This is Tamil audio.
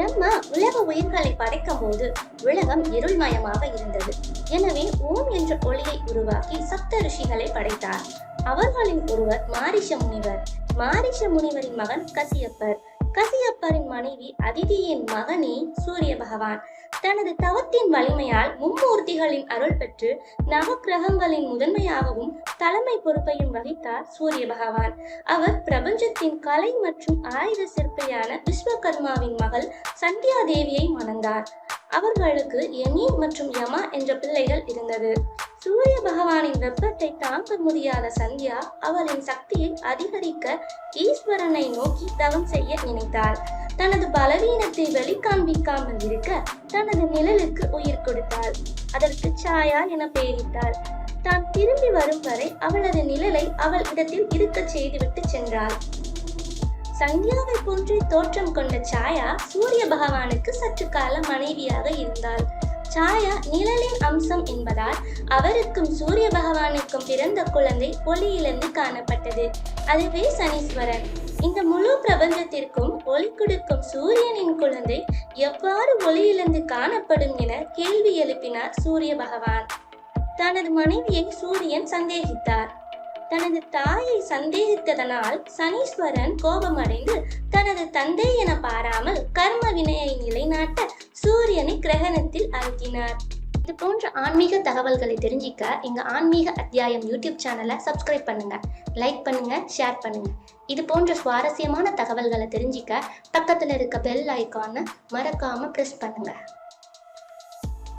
பிரம்மா உலக உயிர்களை படைக்கும் போது உலகம் இருள்மயமாக இருந்தது. எனவே ஓம் என்ற ஒளியை உருவாக்கி சப்த ரிஷிகளை படைத்தார். அவர்களின் ஒருவர் மாரிஷ முனிவர். மாரிஷ முனிவரின் மகன் கசியப்பர். கசியப்பரின் மனைவி அதிதியின் மகனே சூரிய பகவான். தனது தவத்தின் வலிமையால் மும்மூர்த்திகளின் அருள் பெற்று நவக்கிரகங்களின் முதன்மையாகவும் தலைமை பொறுப்பையும் வகித்தார் சூரிய பகவான். அவர் பிரபஞ்சத்தின் கலை மற்றும் ஆயுத சிற்பியான விஸ்வகர்மாவின் மகள் சந்தியா தேவியை மணந்தார். அவர்களுக்கு யமி மற்றும் யமா என்ற பிள்ளைகள் இருந்தது. சூரிய பகவானின் வெப்பத்தை தாங்க முடியாத சந்தியா அவளின் சக்தியை அதிகரிக்க ஈஸ்வரனை நோக்கி தவம் செய்ய நினைத்தாள். தனது பலவீனத்தை வெளிக்காண்பிக்காமல் இருக்க தனது நிழலுக்கு உயிர் கொடுத்தாள். அதற்கு சாயா என பெயரிட்டாள். தான் திரும்பி வரும் வரை அவளது நிழலை அவள் இடத்தில் இருக்கச் செய்துவிட்டு சென்றாள். சந்தியாவை போன்றே தோற்றம் கொண்ட சாயா சூரிய பகவானுக்கு சற்று காலம் மனைவியாக இருந்தாள். சாயா நிழலின் அம்சம் என்பதால் அவருக்கும் சூரிய பகவானுக்கும் பிறந்த குழந்தை ஒளியிலிருந்து காணப்பட்டது. அதுவே சனீஸ்வரன். இந்த முழு பிரபஞ்சத்திற்கும் ஒளி கொடுக்கும் சூரியனின் குழந்தை எவ்வாறு ஒளியிலிருந்து காணப்படும் என கேள்வி எழுப்பினார் சூரிய பகவான். தனது மனைவியை சூரியன் சந்தேகித்தார். தனது தாயை சந்தேகித்ததனால் சனீஸ்வரன் கோபமடைந்து தனது தந்தை என பாராமல் கர்ம வினையை நிலைநாட்ட சூரியனை கிரகணத்தில் அழுத்தினார் இது போன்ற ஆன்மீக தகவல்களை தெரிஞ்சிக்க எங்க ஆன்மீக அத்தியாயம் யூடியூப் சேனலை சப்ஸ்கிரைப் பண்ணுங்க. லைக் பண்ணுங்க ஷேர் பண்ணுங்க. இது போன்ற சுவாரஸ்யமான தகவல்களை தெரிஞ்சிக்க பக்கத்தில் இருக்க பெல் ஐக்கானை மறக்காம ப்ரெஸ் பண்ணுங்க.